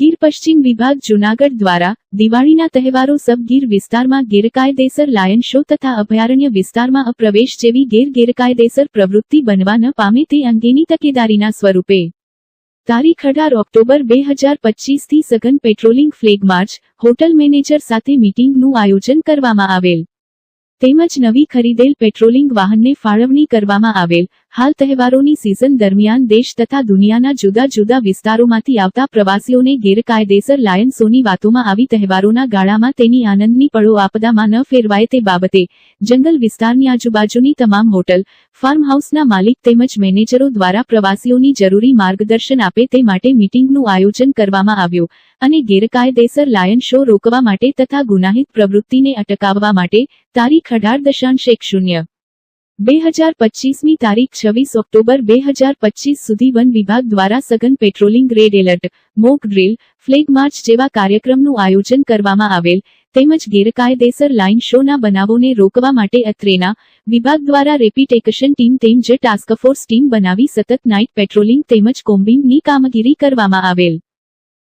ગીર પશ્ચિમ વિભાગ જૂનાગઢ દ્વારા દિવાળીના તહેવારો સબ વિસ્તારમાં ગેરકાયદેસર લાયન શો તથા અભયારણ્ય વિસ્તારમાં અપ્રવેશ જેવી ગેર પ્રવૃત્તિ બનવા ન પામે તે અંગેની તકેદારીના સ્વરૂપે. તારીખ અઢાર ઓક્ટોબર બે હજાર પચીસથી સઘન patrolling flag march, hotel manager સાથે મીટિંગનું આયોજન કરવામાં આવેલ. તેમજ નવી ખરીદેલ પેટ્રોલિંગ વાહનને ફાળવણી કરવામાં આવેલ. હાલ તહેવારોની સિઝન દરમિયાન દેશ તથા દુનિયાના જુદા જુદા વિસ્તારોમાંથી આવતા પ્રવાસીઓને ગેરકાયદેસર લાયન શોની વાતોમાં આવી તહેવારોના ગાળામાં તેની આનંદની પળો આપદામાં ન ફેરવાય તે બાબતે જંગલ વિસ્તારની આજુબાજુની તમામ હોટલ ફાર્મ હાઉસના માલિક તેમજ મેનેજરો દ્વારા પ્રવાસીઓની જરૂરી માર્ગદર્શન આપે તે માટે મીટિંગનું આયોજન કરવામાં આવ્યું અને ગેરકાયદેસર લાયન શો રોકવા માટે તથા ગુનાહિત પ્રવૃત્તિને અટકાવવા માટે તારીખ અઢાર દશાંશ એક શૂન્ય. બે હજાર પચીસમી તારીખ છવ્વીસ ઓક્ટોબર બે હજાર પચીસ સુધી વન વિભાગ દ્વારા સઘન patrolling red alert, mock drill, flag march જેવા કાર્યક્રમનું આયોજન કરવામાં આવેલ, તેમજ ગેરકાયદેસર લાઇન શોના બનાવોને રોકવા માટે અત્રેના વિભાગ દ્વારા રેપિડ એક્શન ટીમ તેમજ ટાસ્ક ફોર્સ ટીમ બનાવી સતત નાઇટ પેટ્રોલિંગ તેમજ કોમ્બિંગની કામગીરી કરવામાં આવેલ.